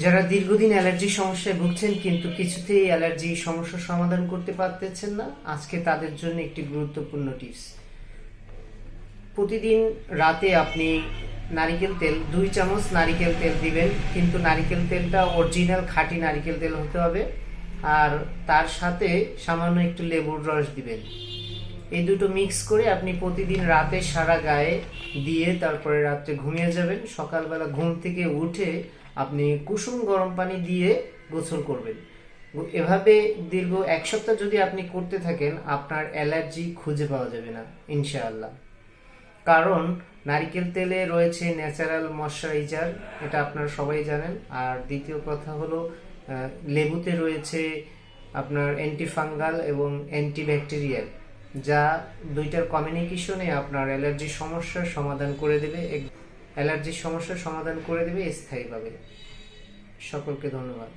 যারা দীর্ঘদিন অ্যালার্জির সমস্যায় ভুগছেন কিন্তু কিছুতেই অ্যালার্জি সমস্যার সমাধান করতে পারতেছেন না, আজকে তাদের জন্য একটি গুরুত্বপূর্ণ টিপস। প্রতিদিন রাতে আপনি নারিকেল তেল, দুই চামচ নারিকেল তেল দিবেন, কিন্তু নারিকেল তেলটা অরিজিনাল খাঁটি নারিকেল তেল হতে হবে, আর তার সাথে সামান্য একটু লেবুর রস দিবেন। এই দুটো মিক্স করে আপনি প্রতিদিন রাতে সারা গায়ে দিয়ে তারপরে রাত্রে ঘুমিয়ে যাবেন। সকালবেলা ঘুম থেকে উঠে আপনি কুসুম গরম পানি দিয়ে গোসল করবেন। এভাবে দীর্ঘ এক সপ্তাহ যদি আপনি করতে থাকেন, আপনার অ্যালার্জি খুঁজে পাওয়া যাবে না, ইনশাআল্লাহ। কারণ নারিকেল তেলে রয়েছে ন্যাচারাল ময়শ্চারাইজার, এটা আপনারা সবাই জানেন। আর দ্বিতীয় কথা হলো লেবুতে রয়েছে আপনার অ্যান্টিফাঙ্গাল এবং অ্যান্টিব্যাকটেরিয়াল, যা দুইটার কমিউনিকেশনে আপনার অ্যালার্জির সমস্যার সমাধান করে দেবে। অ্যালার্জির সমস্যার সমাধান করে দেবে স্থায়ীভাবে। সকলকে ধন্যবাদ।